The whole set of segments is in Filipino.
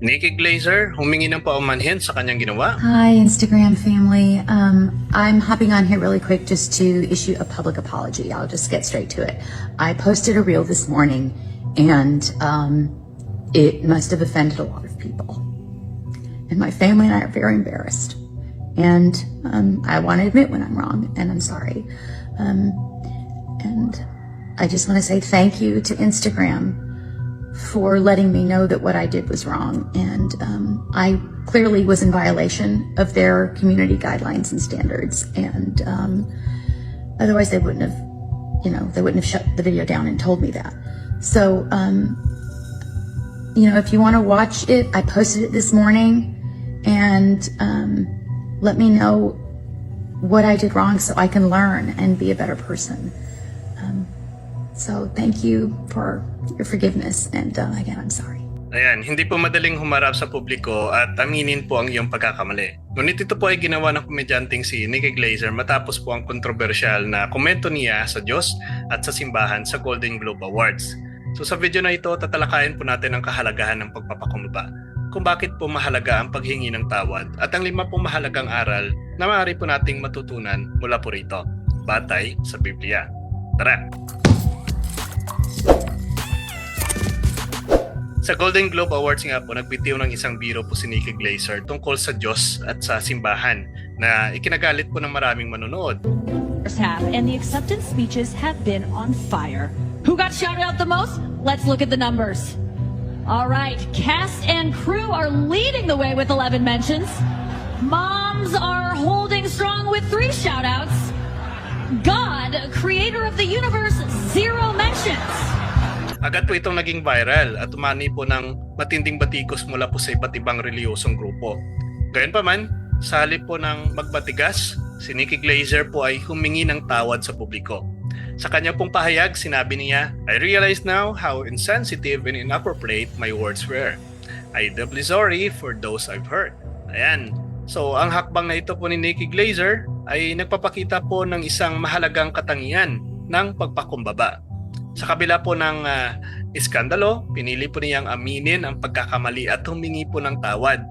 Nikki Glazer humingi ng paumanhin sa kanyang ginawa. Hi, Instagram family. Um, I'm hopping on here really quick just to issue a public apology. I'll just get straight to it. I posted a reel this morning, and um, it must have offended a lot of people. And my family and I are very embarrassed. And um, I want to admit when I'm wrong, and I'm sorry. Um, and I just want to say thank you to Instagram for letting me know that what I did was wrong. And um, I clearly was in violation of their community guidelines and standards. And um, otherwise, they wouldn't have, you know, they wouldn't have shut the video down and told me that. So, um, you know, if you want to watch it, I posted it this morning. And um, let me know what I did wrong so I can learn and be a better person. So thank you for your forgiveness. And uh, again, I'm sorry. Ayan, hindi po madaling humarap sa publiko at aminin po ang iyong pagkakamali. Ngunit ito po ay ginawa ng komedyanteng si Nikki Glazer matapos po ang kontrobersyal na komento niya sa Diyos at sa simbahan sa Golden Globe Awards. So sa video na ito, tatalakayin po natin ang kahalagahan ng pagpapakumbaba kung bakit po mahalaga ang paghingi ng tawad at ang lima pong mahalagang aral na maaari po nating matutunan mula po rito, batay sa Biblia. Tara! Sa Golden Globe Awards nga po, nagbitiw ng isang biro po si Nikki Glazer tungkol sa Diyos at sa simbahan na ikinagalit po ng maraming manonood. half, and the acceptance speeches have been on fire. Who got shouted out the most? Let's look at the numbers. All right, cast and crew are leading the way with 11 mentions. Moms are holding strong with three shout outs. God, creator of the universe, zero mentions. Agad po itong naging viral at umani po ng matinding batikos mula po sa iba't ibang reliyosong grupo. Gayunpaman, sa halip po ng magbatigas, si Nikki Glazer po ay humingi ng tawad sa publiko. Sa kanya pong pahayag, sinabi niya, I realize now how insensitive and inappropriate my words were. I doubly sorry for those I've hurt. Ayan. So, ang hakbang na ito po ni Nikki Glazer ay nagpapakita po ng isang mahalagang katangian ng pagpakumbaba. Sa kabila po ng ah, iskandalo, pinili po niyang aminin ang pagkakamali at humingi po ng tawad.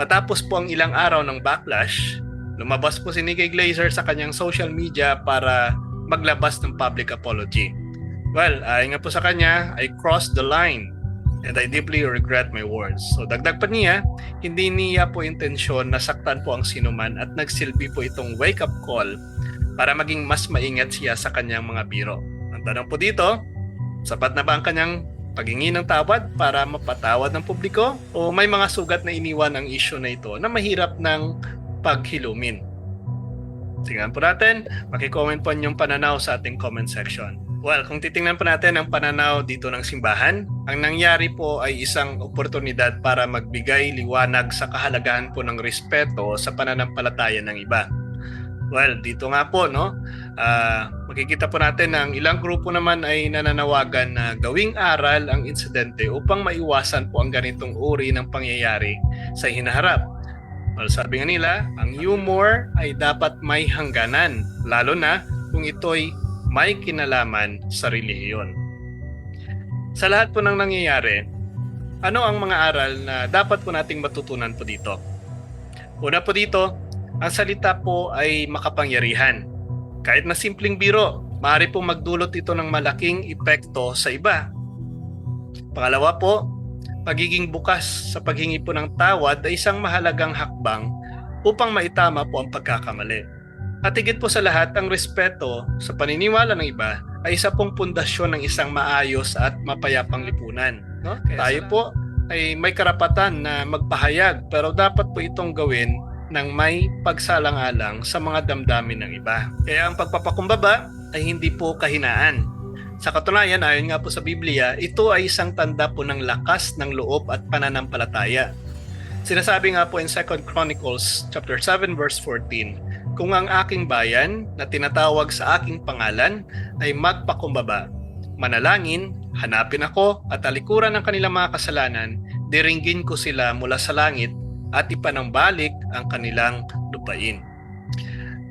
Matapos po ang ilang araw ng backlash, lumabas po si Nikki Glazer sa kanyang social media para maglabas ng public apology. Well, ayon nga po sa kanya, I crossed the line and I deeply regret my words. So dagdag pa niya, hindi niya po intensyon na saktan po ang sinuman at nagsilbi po itong wake-up call para maging mas maingat siya sa kanyang mga biro. Tanong po dito, sapat na ba ang kanyang paghingi ng tawad para mapatawad ng publiko o may mga sugat na iniwan ang issue na ito na mahirap ng paghilumin? Tingnan po natin, makicomment po yung pananaw sa ating comment section. Well, kung titingnan po natin ang pananaw dito ng simbahan, ang nangyari po ay isang oportunidad para magbigay liwanag sa kahalagahan po ng respeto sa pananampalataya ng iba. Well, dito nga po, no, ah, makikita po natin na ang ilang grupo naman ay nananawagan na gawing aral ang insidente upang maiwasan po ang ganitong uri ng pangyayari sa hinaharap. Well, sabi nga nila, ang humor ay dapat may hangganan, lalo na kung ito'y may kinalaman sa relihiyon. Sa lahat po ng nangyayari, ano ang mga aral na dapat po nating matutunan po dito? Una po dito, ang salita po ay makapangyarihan. Kahit na simpleng biro, maaari pong magdulot ito ng malaking epekto sa iba. Pangalawa po, pagiging bukas sa paghingi po ng tawad ay isang mahalagang hakbang upang maitama po ang pagkakamali. At higit po sa lahat, ang respeto sa paniniwala ng iba ay isa pong pundasyon ng isang maayos at mapayapang lipunan. No? Tayo po ay may karapatan na magpahayag pero dapat po itong gawin ng may pagsalang-alang sa mga damdamin ng iba. Kaya ang pagpapakumbaba ay hindi po kahinaan. Sa katunayan, ayon nga po sa Biblia, ito ay isang tanda po ng lakas ng loob at pananampalataya. Sinasabi nga po in 2 Chronicles chapter 7 verse 14, kung ang aking bayan na tinatawag sa aking pangalan ay magpakumbaba, manalangin, hanapin ako at alikuran ng kanilang mga kasalanan, diringgin ko sila mula sa langit at ipanambalik ang kanilang lupain.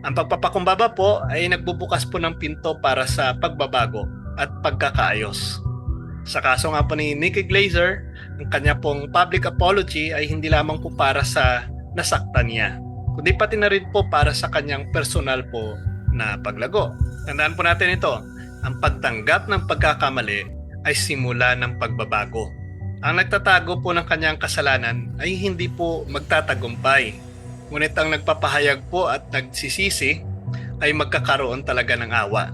Ang pagpapakumbaba po ay nagbubukas po ng pinto para sa pagbabago at pagkakaayos. Sa kaso nga po ni Nikki Glazer, ang kanya pong public apology ay hindi lamang po para sa nasaktan niya, kundi pati na rin po para sa kanyang personal po na paglago. Tandaan po natin ito, ang pagtanggap ng pagkakamali ay simula ng pagbabago. Ang nagtatago po ng kanyang kasalanan ay hindi po magtatagumpay. Ngunit ang nagpapahayag po at nagsisisi ay magkakaroon talaga ng awa.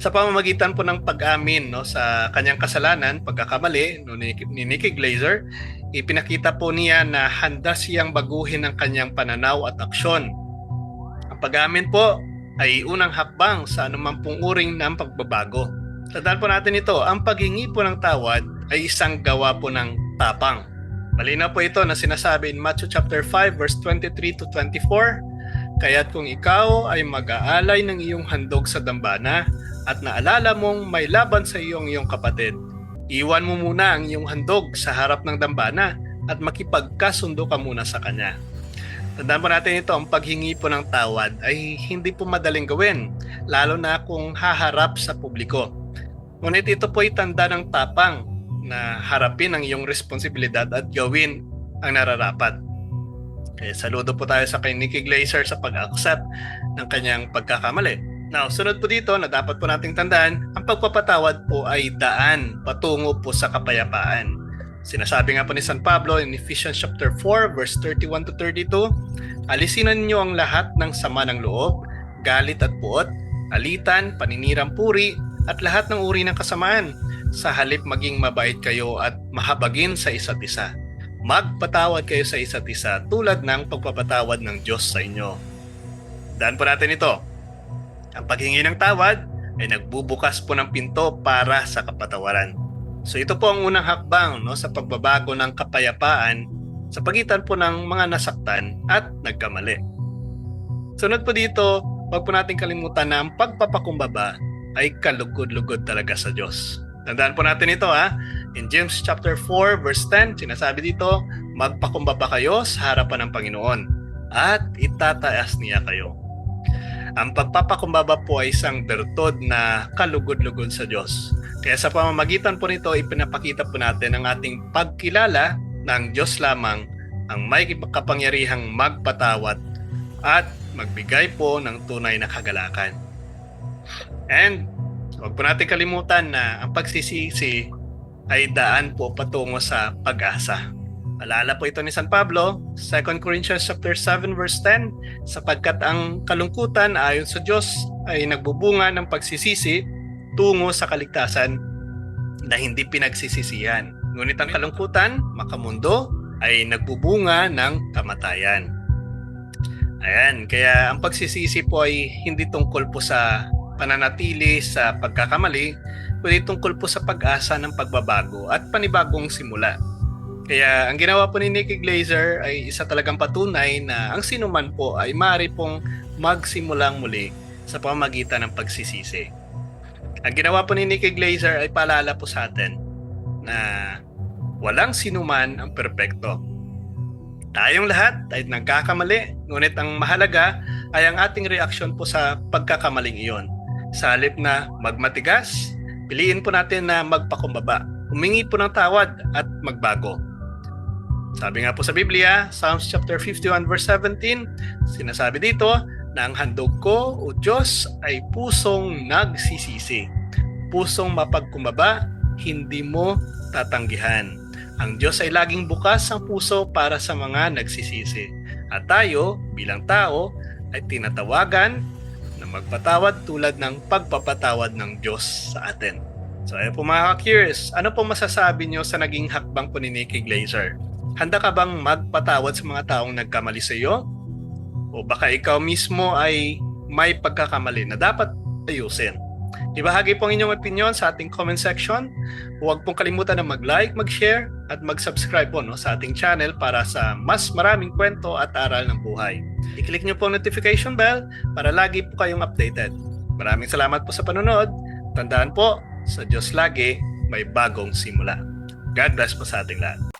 Sa pamamagitan po ng pag-amin no, sa kanyang kasalanan, pagkakamali no, ni, ni Nikki Glazer, ipinakita po niya na handa siyang baguhin ang kanyang pananaw at aksyon. Ang pag-amin po ay unang hakbang sa anumang pong uring ng pagbabago. Tandaan po natin ito, ang paghingi po ng tawad ay isang gawa po ng tapang. Malinaw po ito na sinasabi in Matthew chapter 5 verse 23 to 24, Kaya't kung ikaw ay mag-aalay ng iyong handog sa dambana at naalala mong may laban sa iyong iyong kapatid, iwan mo muna ang iyong handog sa harap ng dambana at makipagkasundo ka muna sa kanya. Tandaan po natin ito, ang paghingi po ng tawad ay hindi po madaling gawin, lalo na kung haharap sa publiko. Ngunit ito po ay tanda ng tapang na harapin ang iyong responsibilidad at gawin ang nararapat. Kaya saludo po tayo sa kay Nikki Glazer sa pag-accept ng kanyang pagkakamali. Now, sunod po dito na dapat po nating tandaan, ang pagpapatawad po ay daan patungo po sa kapayapaan. Sinasabi nga po ni San Pablo in Ephesians chapter 4 verse 31 to 32, Alisinan ninyo ang lahat ng sama ng loob, galit at puot, alitan, paninirang puri, at lahat ng uri ng kasamaan. Sa halip maging mabait kayo at mahabagin sa isa't isa. Magpatawad kayo sa isa't isa tulad ng pagpapatawad ng Diyos sa inyo. Daan po natin ito. Ang paghingi ng tawad ay nagbubukas po ng pinto para sa kapatawaran. So ito po ang unang hakbang no, sa pagbabago ng kapayapaan sa pagitan po ng mga nasaktan at nagkamali. Sunod po dito, wag po natin kalimutan na ang pagpapakumbaba ay kalugod-lugod talaga sa Diyos. Tandaan po natin ito ha. In James chapter 4 verse 10, sinasabi dito, magpakumbaba kayo sa harapan ng Panginoon at itataas niya kayo. Ang pagpapakumbaba po ay isang bertod na kalugod-lugod sa Diyos. Kaya sa pamamagitan po nito, ipinapakita po natin ang ating pagkilala ng Diyos lamang ang may kapangyarihang magpatawad at magbigay po ng tunay na kagalakan. And huwag po natin kalimutan na ang pagsisisi ay daan po patungo sa pag-asa. Alala po ito ni San Pablo, 2 Corinthians chapter 7 verse 10, sapagkat ang kalungkutan ayon sa Diyos ay nagbubunga ng pagsisisi tungo sa kaligtasan na hindi pinagsisisihan. Ngunit ang kalungkutan, makamundo, ay nagbubunga ng kamatayan. Ayan, kaya ang pagsisisi po ay hindi tungkol po sa pananatili sa pagkakamali, kundi tungkol po sa pag-asa ng pagbabago at panibagong simula. Kaya ang ginawa po ni Nikki Glazer ay isa talagang patunay na ang sinuman po ay maaari pong magsimulang muli sa pamagitan ng pagsisisi. Ang ginawa po ni Nikki Glazer ay paalala po sa atin na walang sinuman ang perpekto. Tayong lahat ay nagkakamali, ngunit ang mahalaga ay ang ating reaksyon po sa pagkakamaling iyon. Sa halip na magmatigas, piliin po natin na magpakumbaba, humingi po ng tawad at magbago. Sabi nga po sa Biblia, Psalms chapter 51 verse 17, sinasabi dito na ang handog ko o Diyos ay pusong nagsisisi. Pusong mapagkumbaba, hindi mo tatanggihan. Ang Diyos ay laging bukas ang puso para sa mga nagsisisi. At tayo, bilang tao, ay tinatawagan na magpatawad tulad ng pagpapatawad ng Diyos sa atin. So ayun po mga ka-curious, ano po masasabi nyo sa naging hakbang po ni Nikki Glazer? Handa ka bang magpatawad sa mga taong nagkamali sa iyo? O baka ikaw mismo ay may pagkakamali na dapat ayusin? Ibahagi po ang inyong opinion sa ating comment section. Huwag pong kalimutan na mag-like, mag-share, at mag-subscribe po no, sa ating channel para sa mas maraming kwento at aral ng buhay. I-click nyo po ang notification bell para lagi po kayong updated. Maraming salamat po sa panonood. Tandaan po, sa Diyos lagi may bagong simula. God bless po sa ating lahat.